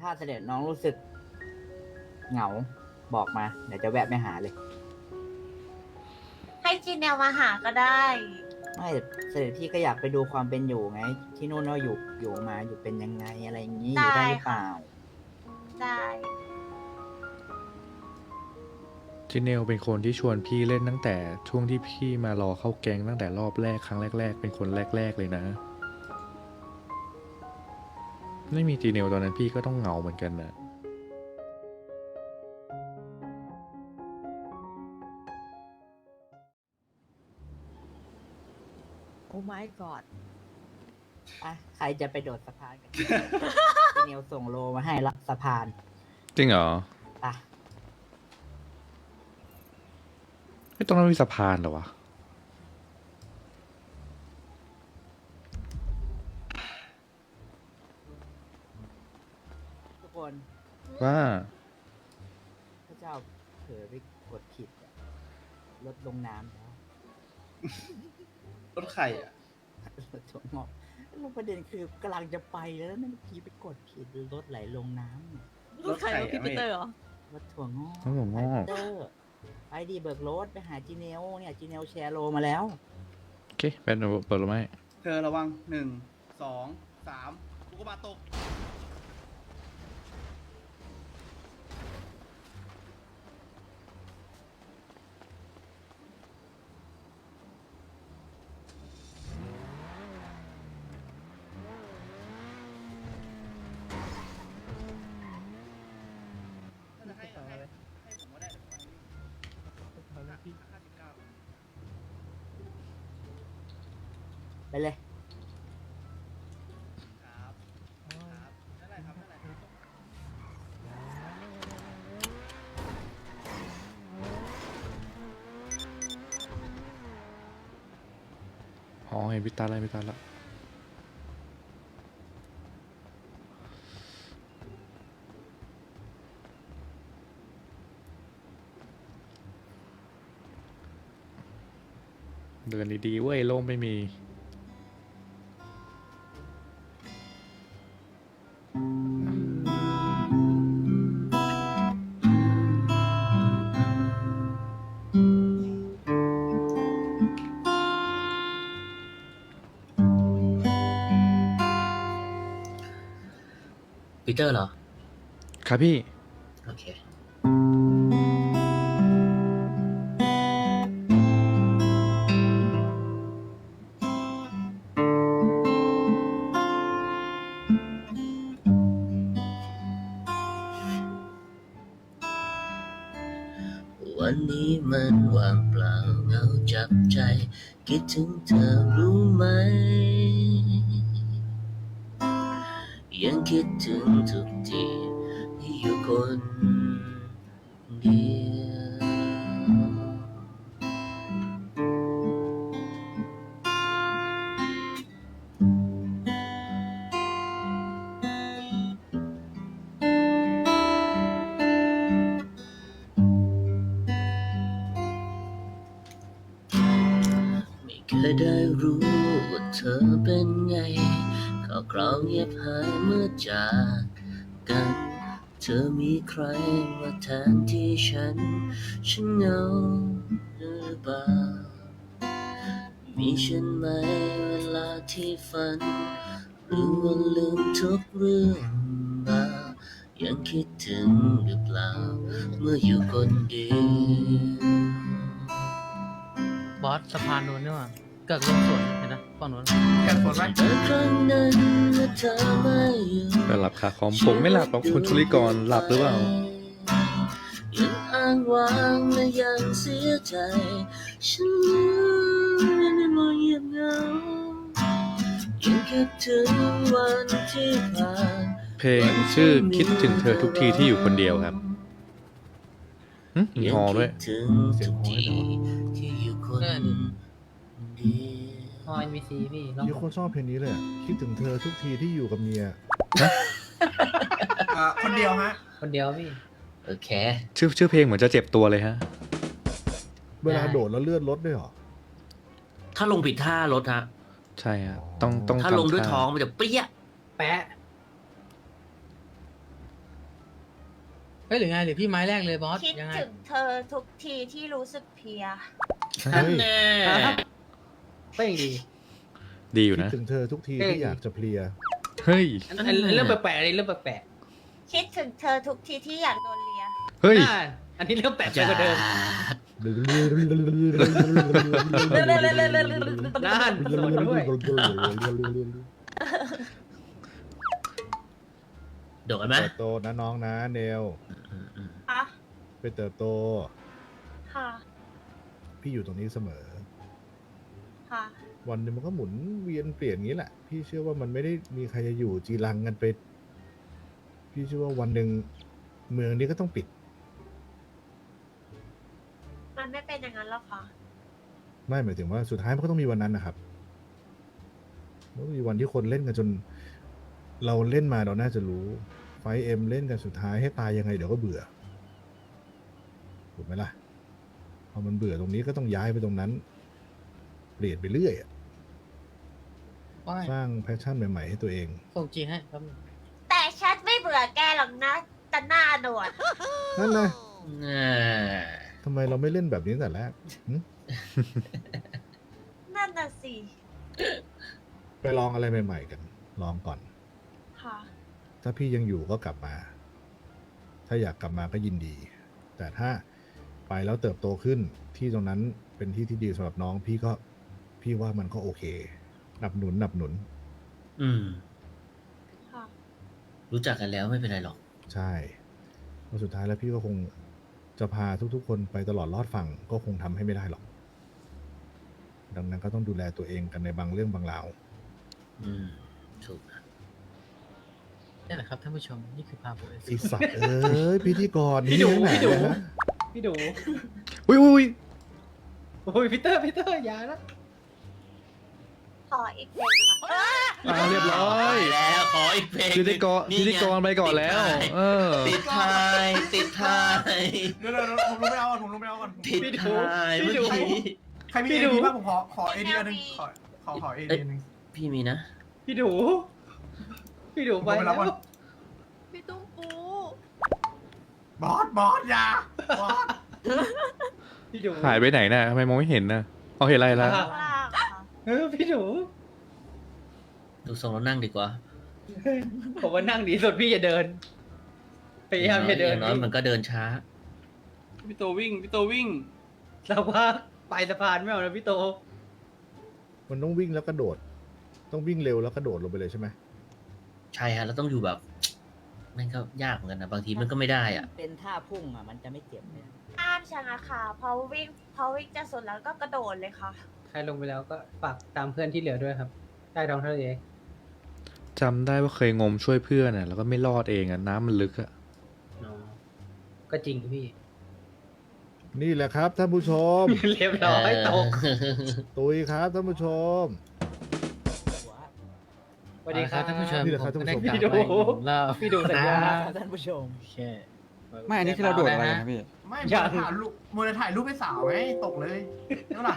ถ้าเสด็จน้องรู้สึก เหงาบอกมา เดี๋ยวจะแวะไปหาเลย ให้จีเนลมาหาก็ได้ ไม่เสด็จพี่ก็อยากไปดูความเป็นอยู่ไง ที่นู่นเราอยู่อยู่มาอยู่เป็นยังไงอะไรอย่างนี้อยู่ได้หรือเปล่า ได้ จิเนลเป็นคนที่ชวนพี่เล่นตั้งแต่ช่วงที่พี่มารอเข้าแก๊งตั้งแต่รอบแรกครั้งแรก ๆ เป็นคนแรก ๆ เลยนะ ไม่มีจีเนลตอนนั้นพี่ก็ต้องเหงาเหมือนกันนะโอ้ไม่กอดอะใครจะไปโดดสะพานกันเนียวส่งโลมาให้ละสะพานจริงเหรอปะไม่ต้องนั้นมีสะพานเหรอวะ ทุกคน ว่าพระเจ้าเผลอไปกดผิดอะลดลงน้ำแล้วรถไข่อะรถถั่วงอกแล้วประเด็นคือกำลังจะไปแล้วนะเมื่อกี้ไปกดผิดรถไหลลงน้ำเนี่ยรถไข่อะพี่ปีเตอร์เหรอ รถถั่วงอกรถถั่วงอกไปเตอร์ไปดีเบิกรถไปหาจีเนลเนี่ยจีเนลแชร์โลมาแล้ว โอเคเป็นเปิดหรือไม่เธอระวังหนึ่งสองสามกูก็มาตก อ๋อเห็นพิตาแล้วพิตาแล้วเดินดีๆเว้ยโล่งไม่มี ปีเตอร์เหรอ ครับพี่ โอเค วันนี้มันว่างเปล่าเหงาจับใจ คิดถึงเธอรู้ไหม คิดถึงทุกที ข่าวคราเงียบหายเมื่อจากกัน เธอมีใครมาแทนที่ฉัน ฉันเหงาหรือเปล่า มีฉันไหมเวลาที่ฝัน หรือว่าลืมทุกเรื่องราวยังคิดถึงหรือเปล่า เมื่ออยู่คนเดียว บอสสะพานนู้นนี่หว่า เกิดลงสวนเห็นนะฝั่งนู้นแค่ฝนไหมแต่ครั้งนั้นเมื่อเธอไม่อยู่แต่หลับคาคอมผมไม่หลับหรอกคุณชุลิกรหลับหรือเปล่า ยังอ้างว้างและยังเสียใจ ฉันยังไม่มองเงียบเหงายังคิดถึงวันที่ผ่านเพลงชื่อคิดถึงเธอทุกทีที่อยู่คนเดียวครับหึมีฮอด้วยคิถึงทุกทีที่อยู่คน เดียวฮอ NPC พี่ลองยี่โคตรชอบเพลงนี้เลยอะคิดถึงเธอทุกทีที่อยู่กับเมีย อ่าคนเดียวฮะ คนเดียวพี่ โอเค ชื่อชื่อเพลงเหมือนจะเจ็บตัวเลยฮะ เวลาโดดแล้วเลือดลดด้วยเหรอ ถ้าลงผิดท่ารถฮะ ใช่ฮะ ต้องต้องถ้าลงด้วยทำท่ท้องมันจะเปี้ย แปะเฮ้ยหรือไงหรือพี่ไม้แรกเลยบอสคิดยังไงถึงเธอทุกทีที่รู้สึกเพลียนั่นแน่ ก็ยังดี ดีอยู่คิดนะ ถึงเธอทุกทีเอ้ยที่อยากจะเพลีย เฮ้ยอันอันเรื่องแปลกๆอันนี้เรื่องแปลกคิดถึงเธอทุกทีที่อยากโดนเลียเฮ้ยๆอ่าอันนี้เรื่องแปลกไปกว่าเดิมนั่นโสดด้วยโดดกันไหมเติบโตนะน้องนะเนลอืมอืมคะไปเติบโต ค่ะ พี่อยู่ตรงนี้เสมอ ค่ะ วันหนึงมันก็หมุนเวียนเปลี่ยนอย่างนี้แหละ พี่เชื่อว่ามันไม่ได้มีใครจะอยู่จีรังกันไป พี่เชื่อว่าวันหนึ่งเมืองนี้ก็ต้องปิด มันไม่เป็นอย่างนั้นหรอกค่ะ ไม่หมายถึงว่าสุดท้ายมันก็ต้องมีวันนั้นนะครับมันต้องมีวันที่คนเล่นกันจน เราเล่นมาเราน่าจะรู้ ไฟเอ็มเล่นกันสุดท้ายให้ตายยังไงเดี๋ยวก็เบื่อถูกไหมล่ะพอมันเบื่อตรงนี้ก็ต้องย้ายไปตรงนั้น เปลี่ยนไปเรื่อยอะว่าไงสร้างแพชชั่นใหม่ๆให้ตัวเอง ส่งจีให้ครับแต่ฉันไม่เบื่อแกหรอกนะแต่หน้าหนวดนั่นนะน่าทำไมเราไม่เล่นแบบนี้ตั้งแต่แรกหึนั่นน่ะสิไปลองอะไรใหม่ๆกัน ลองก่อน ค่ะถ้าพี่ยังอยู่ก็กลับมา ถ้าอยากกลับมาก็ยินดี แต่ถ้าไปแล้วเติบโตขึ้นที่ตรงนั้นเป็นที่ที่ดีสำหรับน้องพี่ก็ พี่ว่ามันก็โอเคหนับหนุนหนับหนุน อืม ค่ะ รู้จักกันแล้วไม่เป็นไรหรอก ใช่เพราะสุดท้ายแล้วพี่ก็คงจะพาทุกๆ คนไปตลอดรอดฝั่งก็คงทำให้ไม่ได้หรอก ดังนั้นก็ต้องดูแลตัวเองกันในบางเรื่องบางราว อืม ถูกนะนี่แหละครับท่านผู้ชม นี่คือพาโบเอส ไอสัตว์เอ้ยพิธีกรพี่ดูนี่พี่ดูแหละนะพี่ดูอุ้ยอุ้ยโอ้ยพีเตอร์พีเตอร์อย่านะข ออีกเพลงหนึงค่ะอ่าเรียบร้อยไปแล้วขออีกเพลงพิธีกรนี่พิไงธีกรไปก่อนแล้ว เออ ติดท้ายติดท้ายเดี๋ยวเดี๋ยวผมลงไปเอาก่อนผมลงไปเอาก่อนติดท้ายเมื่อกี้ใครมีเอดีบ้างผมขอขอเอดีอันหนึงขอขอขอเอดีอันหนึง พี่มีนะ พี่ดู พี่ดูไปผมไปรัแล้บวก่อนพี่ตุ้มปูบอสบอสอยาบอสพี่ดูหายไปไหนน่ะทำไมมองไม่เห็นน่ะเอาเห็นอะไรแล้วอ่าล่างค่ะ เออพี่ดูดูทรงแล้วนั่งดีกว่าผมว่านั่งดีสุดพี่อย่าเดินพยายามอย่าเดินอย่างน้อยมันก็เดินช้า พี่โตวิ่ง พี่โตวิ่งเราว่าไปสะพานไม่เอานะพี่โต มันต้องวิ่งแล้วกระโดด ต้องวิ่งเร็วแล้วกระโดดลงไปเลยใช่ไหมใช่ฮะเราต้องอยู่แบบมันก็ยากเหมือนกันนะบางทีมันก็ไม่ได้อะ เป็นท่าพุ่งอะ มันจะไม่เจ็บเลยห้ามชะงักค่ะพอวิ่งพอวิ่งจะสุดแล้วก็กระโดดเลยค่ะใค รลงไปแล้วก็ฝากตามเพื่อนที่เหลือด้วยครับ ใต้ท้องทะเลจำได้ว่าเคยงมช่วยเพื่อนน่ะแล้วก็ไม่รอดเองอะน้ำมันลึกอะอ๋อก็จริงพี่ นี่แหละครับท่านผู้ชม เรียบร้อยตกตุยครับท่านผู้ชมหัวสวัสดีครับท่านผู้ชมนี่แหละครับผมก็ได้ท่านผู้ชมกลับมาอีกหนึ่งรอบพี่ดูสัญญาครับท่านผู้ชมโอเคไม่อันนี้ที่เราโดดอะไรกันนะพี่ไม่ยังถ่ายรูปมัวแต่ถ่ายรูปให้สาวไงตกเลยนั่นล่ะ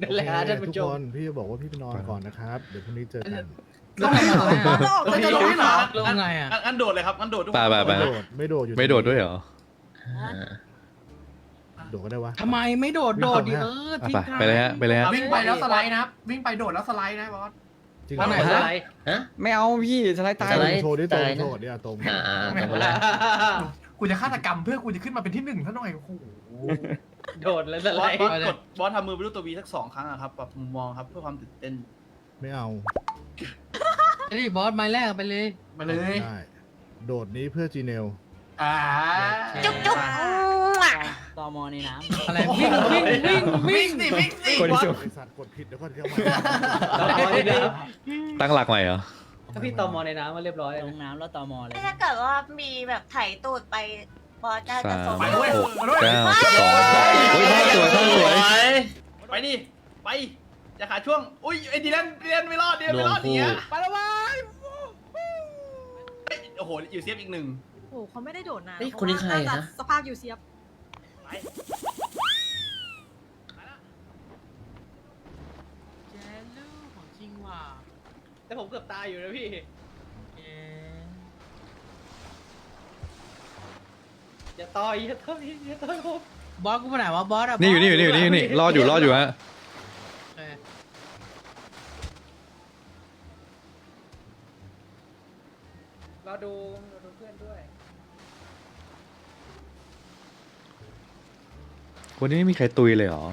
นั่นแหละฮะท่านทุผู้กชคมนพี่จะบอกว่าพี่ไปนอนก่อนนะครับ เดี๋ยวพรุ่งนี้เจอกันลงไงอะเราจะลงให้เหรอลงไงอะงั้นโดดเลยครับงั้นโดดทุกคน ไปไปไปไม่โดดไม่โดดอยู่ไม่โดดด้วยเหรอโดดก็ได้วะ ทำไมไม่โดดโดดดิเอออะทิ้งไปท้ายไปเลยฮะไปเลยฮะ วิ่งไปแล้วสไลด์นะครับ วิ่งไปโดดแล้วสไลด์นะบอส จริงวันไหนเหรอสไลด์ฮะ ไม่เอาพี่สไลด์ตายสไลด์โชว์ดิตรงตายนะโชว์เนี่ยตรงอ่าอ่าตรงเวลากูจะฆาตกรรมเพื่อกูจะขึ้นมาเป็นที่หนึ่งซะหน่อยโอ้โห โดดแล้วสบไลอสด์บอสกดบอสทำมือไปรูปตัววีสักสองครั้งอะครับปรับมุมมองครับเพื่อความตื่นเต้นไม่เอาไอ้นี่บอสไม้แรกไปเลย มาเลยได้โดดนี้เพื่อจีเนลอ่าจุ๊บจุ๊บมั่วตอมอในน้ำอะไรวิ่งวิ่งวิ่งวิ่วิ่งงสิวิ่งสิคนที่บอสชมไอสัตว์กดผิดเดี๋ยวก่อนเดี๋ยวตอมอในน้ตั้งหลักใหม่เหรอำถ้าพี่ตอมอในน้ำมาเรียบร้อยลงน้ำแล้วตอมอเลย ถ้าเกิดว่ามีแบบไถตูดไป บอสจะสาจะมส่งไปด้วยหกมาด้วยเก้าสิบสองเฮ้ยท่าสวยท่าสวยไปดิไปอย่าขาดช่วง อุ้ยไอ้ดีแลนดีแลนไม่รอดดีแลนไม่รอดรวมคู่เนี่ยไปแล้ววายเฮ้ยโอ้โหอยู่เซฟอีกหนึ่งโอ้เขาไม่ได้โดดนานเฮ้ยคนนี้ใครนะสภาพอยู่เสียบไปแจลูกของจริงว่ะแต่ผมเกือบตายอยู่นะพี่ อ๊ะอย่าต่อยอย่าต่อยอย่าต่อยผมบอสกูไปไหนวะบอสอะนี่อยู่นี่อยู่นี่อยู่นี่อยู่นี่รอดอยู่รอดอยู่ฮะโอเครอดูรอดูเพื่อนด้วยวันนี้ไม่มีใครตุยเลยเหรอ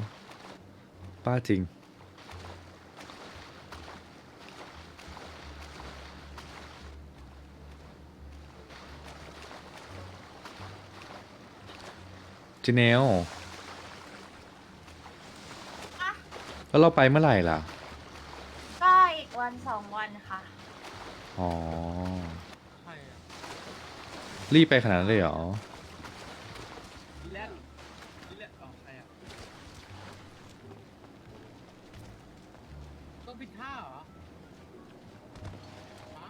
ป้าจริง จีเนล แล้วเราไปเมื่อไหร่ล่ะ ก็อีกวันสองวันค่ะ อ๋อ ใช่อะรีบไปขนาดนั้นเลยเหรอดีแลนด์ดีแลนด์อ๋อใครอะต้องปิดท่าเหรอฮะ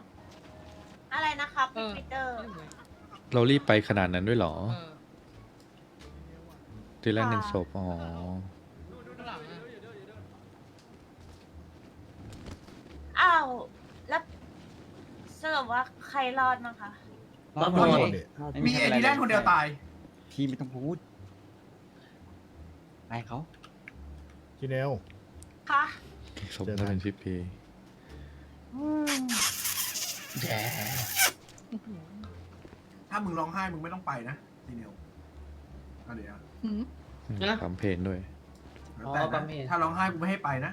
อะไรนะครับเอพี่อปีเตอร์ ไม่เหมือนเรารีบไปขนาดนั้นด้วยเหรอ เออ ทีแรกหนึ่งศพอ๋อข้างหลังอะอ้าว แล้วสรุปว่าใครรอดมั้งคะรอดหมรอดดเลหมยดเนี่ยรอดไม่มีใช่เออะไรดีแลนด์คนเดียวตาย พี่ไม่ต้องพูดไปเขา จีเนล คะศพน่าเป็นพี่พีถ้ามึงร้องไห้มึงไม่ต้องไปนะทีเดียวก็เดี๋ยว ทำเพลงด้วยแล้วแต่นะถ้าร้องไห้กูไม่ให้ไปนะ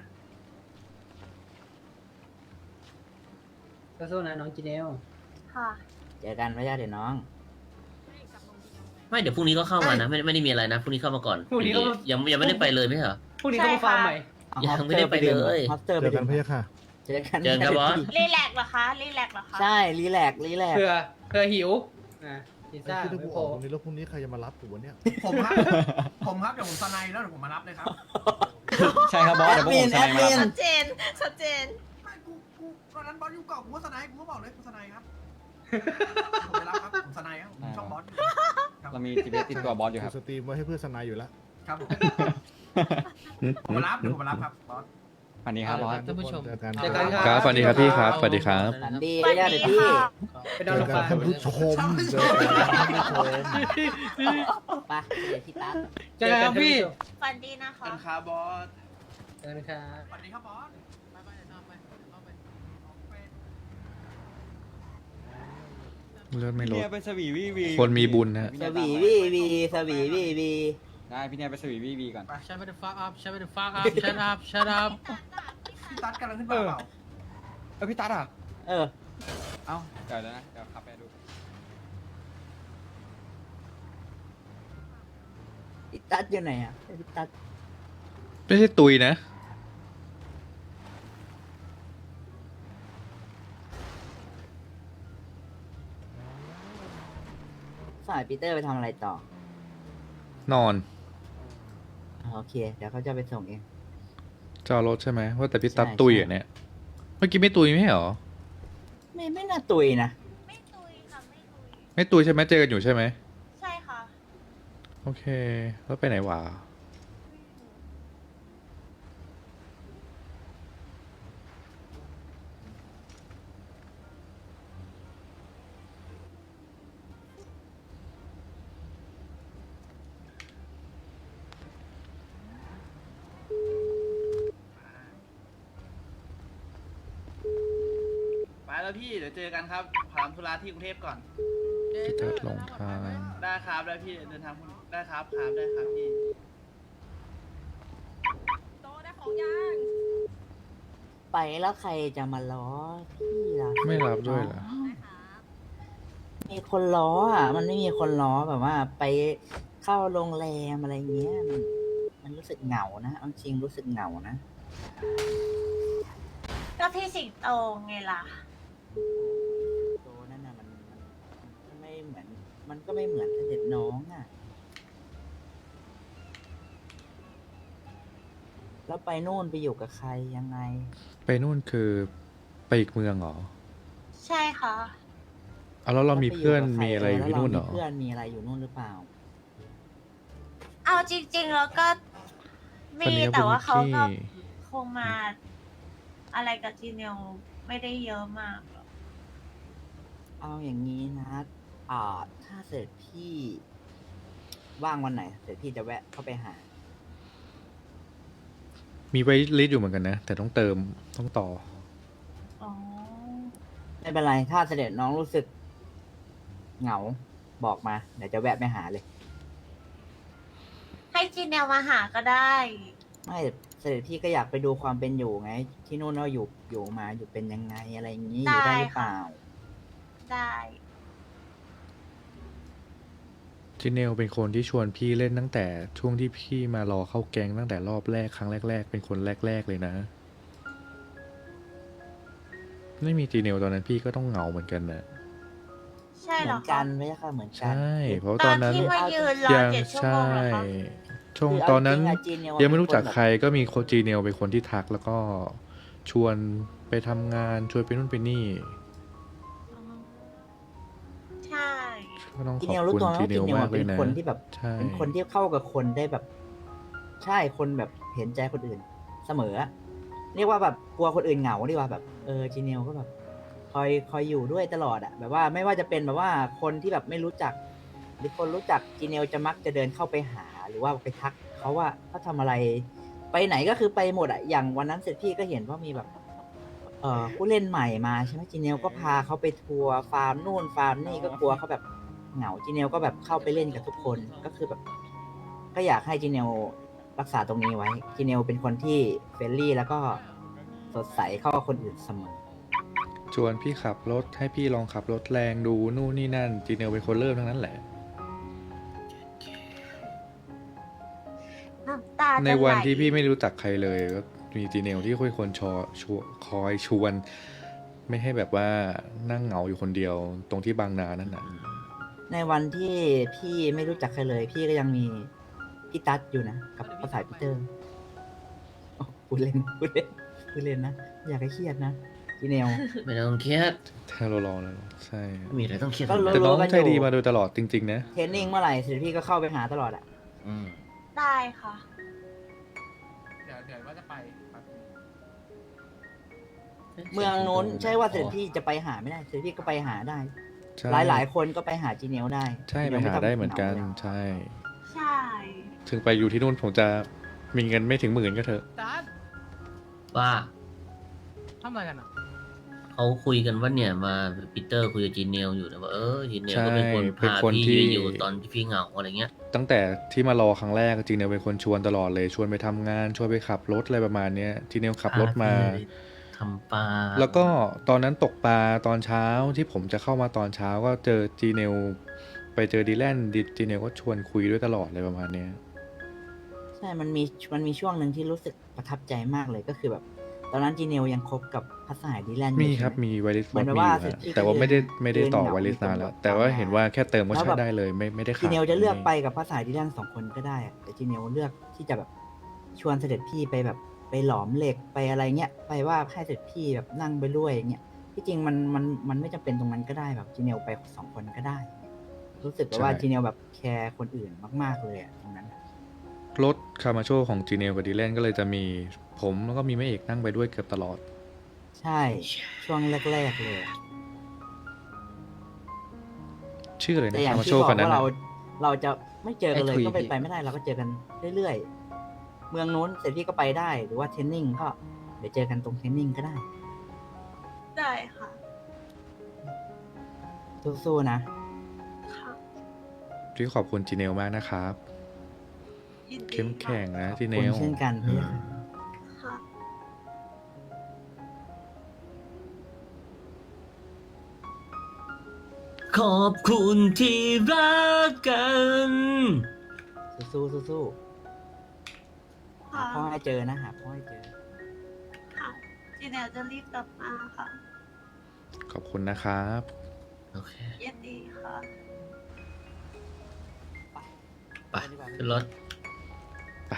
สู้ๆนะน้องจีเนลค่ะเจอกันไว้ญาติเดี๋ยวน้อง ไม่เดี๋ยวพรุ่งนี้ก็เข้ามานะไม่ไม่ได้มีอะไรนะพรุ่งนี้เข้ามาก่อนพรุ่งนี้ก็ ยังยังไม่ได้ไปเลยไม่ใช่เหรอ พรุ่งนี้ก็มาฟาร์มใหม่ ยังไม่ได้ไปเลย ฮอสเตอร์เจไปอกันดื่มพี่ค่ะ เจอกันเจอกันบอส รีแลกซ์เหรอคะรีแลกซ์เหรอคะ ใช่ รีแลกซ์รีแลกซ์เผื่อเผื่อหิวอะ พิซไอ้ซ่าที่ถ้าไม่กูพอออกตรงนี้แล้วพรุ่งนี้ใครจะมารับกูวะเนี่ยผมครับ ผมครับเดี๋ยวผมสไนด์แล้วเดี๋ยวผมมารับเลยครับใช่ครับบอสเดี๋ยวพวกผมจะมารับชัดเจน ชัดเจน ไม่กูกูตอนนั้นบอสอยู่เกาะกูก็สไนด์กูก็บอกเลยกูสไนด์ครับผมไปรับครับผมสไนด์ครับผมชอบบอสอยู่ครับเรามีจีเติดตัวบอสอยู่ครับ สตรีมไว้ให้เพื่อนสนายอยู่แล้วครับผมผมมารับเดี๋ยวผมมารับครับบอส อันนี้ครับบอส ท่านผู้ชมเจอกันเจอกัน ครับสวัสดีครับพี่ครับสวัสดีครับ ฝันดีสวัสญาติดีเดี๋ยวพี่ค่ะ ไปเจนอนอโรงกันพยาบาล ท่านผู้ชมเจอกันท่านผู้ชม ไปเดี๋ยวพี่ตั๊ก เจอกันครับพี่ฝันดีนะขอบคะคุณครับบอสเจอกันครับ สวัสดีครับบอสไปไปเดี๋ยวนอนไปเดี๋ยวนอนไปเลือดไม่ลด เนี่ยไปสวีวีวี คนมีบุญนะฮะ สวีวีวีสวีวีวี ได้พี่เนี่ยไปสวีวีวีก่อนใช้ไปเดฟักอัพใช้ไปเดฟักอัพชัดอัพชัดอัพพี่ตั๊ดกำลังขึ้นมาเปล่าเออพี่ตัดอะ เออ เอ้าเดี๋ยวนะ เดี๋ยวขับไปดู พี่ตั๊กอยู่ไหนอะพี่ตั๊กไม่ใช่ตุยนะฝ่ายปีเตอร์ไปทำอะไรต่อ นอนอ๋อ โอเค เดี๋ยวเขาจะไปส่งเองจะเอารถใช่ไหมว่าแต่พี่ตัดใช่ตุยใช่อะเนี่ย เมื่อกี้ไม่ตุยไม่ใช่เหรอ ไม่ไม่น่าตุยนะ ไม่ตุยค่ะ ไม่ตุย ไม่ตุยใช่ไหมเจอกันอยู่ใช่ไหม ใช่ค่ะ โอเค แล้วไปไหนวะ พี่เดี๋ยวเจอกันครับขอทำธุระที่กรุงเทพก่อน พี่ตัดลงทาง ได้ครับได้พี่เดินทางได้ครับครับได้ครับพี่ไปแล้วใครจะมาล้อพี่ล่ะไม่รับด้วยเหรอ มีคนล้ออะ มันไม่มีคนล้อแบบว่า ไปเข้าโรงแรมอะไรเงี้ย มันมันรู้สึกเหงานะเอาจริงรู้สึกเหงานะ ก็พี่สิงโตไงล่ะ โตนั่นน่ะมันมันมันไม่เหมือน มันก็ไม่เหมือนเสด็จน้องอะ แล้วไปนู่นไปอยู่กับใครยังไง ไปนู่นคือไปอีกเมืองเหรอใช่ค่ะ เอาแล้วเรามีแล้วปเพื่อนกับใคมีอะไรอยู่ที่นู่นเหรอ แล้วามีเพื่อนมีอะไรอยู่นู่นหรือเปล่า เอาจริงๆแล้วก็คนมีนี้แต่ว่าเขาก็พี่คงมา อะไรกับจีเนลไม่ได้เยอะมากหรอก เอาอย่างนี้นะอ่าถ้าเสร็จพี่ว่างวันไหนเดี๋ยวพี่จะแวะเข้าไปหา มีไว้ลิสต์อยู่เหมือนกันนะ แต่ต้องเติมต้องต่อ อ๋อ ไม่เป็นไร ถ้าเสด็จน้องรู้สึก เหงา บอกมา เดี๋ยวจะแวะไปหาเลย ให้จีเนลมาหาก็ได้ ไม่เสด็จพี่ก็อยากไปดูความเป็นอยู่ไง ที่นู่นเราอยู่อยู่มาอยู่เป็นยังไงอะไรอย่างนี้อยู่ได้หรือเปล่า ได้ จิเนลเป็นคนที่ชวนพี่เล่นตั้งแต่ช่วงที่พี่มารอเข้าแก๊งตั้งแต่รอบแรกครั้งแรก ๆ เป็นคนแรก ๆ เลยนะ ไม่มีจีเนลตอนนั้นพี่ก็ต้องเหงาเหมือนกันนะใช่เหเหรมืออนคะกันไม่ใช่ค่ะเหมือนใชกัน่เพราะตตออนนนั้นที่มายืนรอยังเจ็ดชั่วโมใช่ งเหรอคะช่วงคือเอาตอนนั้นจริงๆอะจีเนลยังไม่รู้จักเป็นคนแบบใครก็มีโคจีเนลเป็นคนที่ทักแล้วก็ชวนไปทำงานชวนไปนู่นไปนี่ ก็ต้องจีขอเนบลรู้คุณตัวไหมจีว่าเนจีลเนลมาอะกเลเป็ยนนะคนที่แบบ ใช่เป็นคนที่เข้ากับคนได้แบบ ใช่คนแบบเห็นใจคนอื่น เสมออะเรียกว่าแบบกลัวคนอื่นเหงาดีกว่าแบบเออจีเนลก็แบบ คอยคอยอยู่ด้วยตลอดอะแบบว่าไม่ว่าจะเป็นแบบว่าคนที่แบบไม่รู้จัก หรือคนรู้จักจีเนลจะมักจะเดินเข้าไปหาหรือว่าไปทักเขาว่าเขาทำอะไร ไปไหนก็คือไปหมดอะอย่างวันนั้นเสร็จพี่ก็เห็นว่ามีแบบ เอ่อผู้เล่นใหม่มาใช่ไหมจีเนลก็พาเขาไปทัวร์ฟาร์มนู่นฟาร์มนี่ก็กลัวเขาแบบ เหงาจีเนลก็แบบเข้าไปเล่นกับทุกคนก็คือแบบก็อยากให้จีเนลรักษาตรงนี้ไว้จีเนลเป็นคนที่เฟรนลี่แล้วก็สดใสเข้ากับคนอื่นเสมอ ชวนพี่ขับรถให้พี่ลองขับรถแรงดูนู่นนี่นั่นจีเนลเป็นคนเริ่มทั้งนั้นแหละ น้ำตาจะไหลในวันที่พี่ไม่รู้จักใครเลยก็มีจีเนลที่ค่อยคนชอชวคอยชวน ไม่ให้แบบว่านั่งเหงาอยู่คนเดียวตรงที่บางนานั่นน่ะ ในวันที่พี่ไม่รู้จักใครเลย พี่ก็ยังมีพี่ตั๊ดอยู่นะ กับภาษาพีเตอร์โอ้พูดเล่นพูดเล่นพูดเล่นนะ อยากให้เครียดนะจีเนลไม่ต้องเครียดถ้าเราลองเลยใช่ไม่มีอะไรต้องเครียดก็รู้ แต่น้องกันอยู่ใจดีมาโดยตลอดจริง ๆ นะ เทรนนิ่งเมื่อไหร่เสร็จพี่ก็เข้าไปหาตลอดอะอืมได้ค่ะ เดี๋ยวเดี๋ยวว่าจะไปครับเมืองนู้นใช่ว่าเสร็จพี่จะไปหาไม่ได้เสร็จพี่ก็ไปหาได้ ใช่หลายหลายๆ คนก็ไปหาจีเนลได้ใช่ไปจีหาทำได้เหมือนกันงาเลยใช่ ใช่ ถึงไปอยู่ที่นู่นผมจะมีเงินไม่ถึงหมื่นก็เถอะตาดว่าทำอะไรกันอะเขาคุยกันว่าเนี่ยมาปีเตอร์คุยกับจีเนลอยู่นะว่าเออจีเนลก็เป็นคนใช่เป็นพาคนพี่ที่ไปอยู่ตอนที่พี่เหงาอะไรเงี้ย ตั้งแต่ที่มารอครั้งแรกจีเนลเป็นคนชวนตลอดเลย ชวนไปทำงาน ชวนไปขับรถอะไรประมาณเนี้ยจีเนลขับรถมาพพี่ไป ทำปลาแล้วก็ตอนนั้นตกปลาตอนเช้าที่ผมจะเข้ามาตอนเช้าก็เจอจีเนลไปเจอดีแลนดีจีเนลก็ชวนคุยด้วยตลอดเลยประมาณเนี้ยใช่ มันมี มันมีช่วงหนึ่งที่รู้สึกประทับใจมากเลยก็คือแบบ ตอนนั้นจีเนลยังคบกับพระสหายดีแลนด์อยู่มีใช่ไหครับ มีไวริสเหมือนมีแบบว่าอยู่ฮะที่แต่ว่าไม่ได้ยืนไม่ได้ต่อยืนเหงาไวริสนานแล้วมีคนแต่ว่าเห็นว่าแค่เติมก็แล้วใช้แบบได้เลย ไม่ไม่ได้ขาดจีเนลจะเลือกม่ไปกับพระสหายดีแลนด์สองคนก็ได้อะแต่จีเนลเลือกที่จะแบบชวนเสด็จพี่ไปแบบ ไปหลอมเหล็กไปอะไรเงี้ยไปว่าให้เสด็จพี่แบบนั่งไปด้วยอย่างเงี้ยที่จริงมันมันมันไม่จำเป็นตรงนั้นก็ได้แบบจีเนลไปสองคนก็ได้ รู้สึกแบบว่าจีเนลแบบแคร์คนอื่นมาก ๆเลยอะตรงนั้นอะรถคามาโชของจีเนลกับดีแลนก็เลยจะมีผมแล้วก็มีแม่เอกนั่งไปด้วยเกือบตลอด ใช่ช่วงแรกๆเลยอะ ชื่ออะไรแต่นะอย่าคางมาที่โชบอกกันนั้นว่าเราน่ะ เราจะไม่เจอกันเลยไอ้ถุยก็เป็นพี่ ไปไม่ได้เราก็เจอกันเรื่อยๆ เมืองนู้นเสร็จพี่ก็ไปได้ หรือว่าเทรนนิ่งก็เดี๋ยวเจอกันตรงเทรนนิ่งก็ได้ ได้ค่ะ สู้ๆนะ ค่ะที่ขอบคุณจีเนลมากนะครับ ยินดีเข้มแข็งนะจีเนคุณลเช่นกันพี่ค่ะ ขอบคุณที่รักกัน สู้ๆสู้ๆ หาค่ะพ่อให้เจอนะหาพ่อให้เจอ ค่ะจีเนลจะรีบกลับมาค่ะ ขอบคุณนะครับ โอเคยินดีค่ะ ไปขึ้นรถไป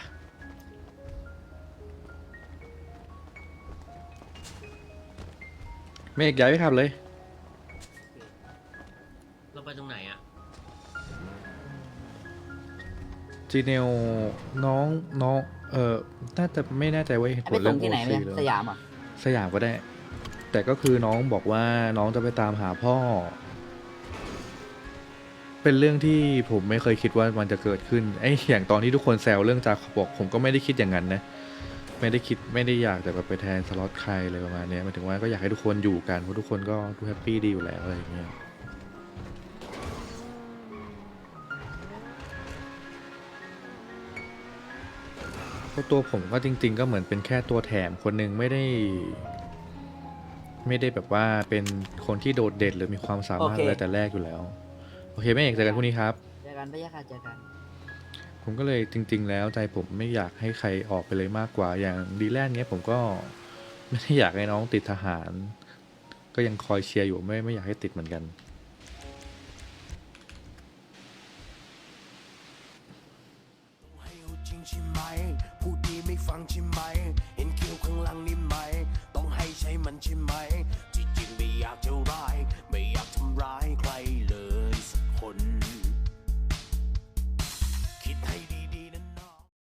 เมฆย้ายไปขับเลย เราไปตรงไหนอะ จีเนลน้องน้องเออน่าจะไม่แน่ใจว่าเหตุให้ผไปลส่เรื่องงที่ไหนโอเนี่ซียเลยสยามเหรอะสยามก็ได้ แต่ก็คือน้องบอกว่าน้องจะไปตามหาพ่อไปเป็นเรื่องที่ผมไม่เคยคิดว่ามันจะเกิดขึ้นไอ้อย่างตอนที่ทุกคนแซวเรื่องจาขอบบอกผมก็ไม่ได้คิดอย่างนั้นนะ ไม่ได้คิดไม่ได้อยากแต่แบบไปแทนสล็อตใครเลยประมาณเนี้ยหมายถึงว่าก็อยากให้ทุกคนอยู่กันเพราะทุกคนก็ดูแฮปปี้ดีอยู่แล้วอะไรอย่างเงี้ย ราะตัวผมก็จริง ๆ ก็เหมือนเป็นแค่ตัวแถมคนหนึ่งไม่ได้ ไม่ได้แบบว่าเป็นคนที่โดดเด่นหรือมีความสามารถโอเค อะไรแต่แรกอยู่แล้ว โอเคไม่เอกเจอกันพรุ่งนี้ครับ เจอกันพะยะค่ะเจอกัน ผมก็เลยจริง ๆ แล้วใจผมไม่อยากให้ใครออกไปเลยมากกว่า อย่างดีแลนด์เนี้ยผมก็ไม่ได้อยากให้น้องติดทหาร ก็ยังคอยเชียร์อยู่ไม่ไม่อยากให้ติดเหมือนกัน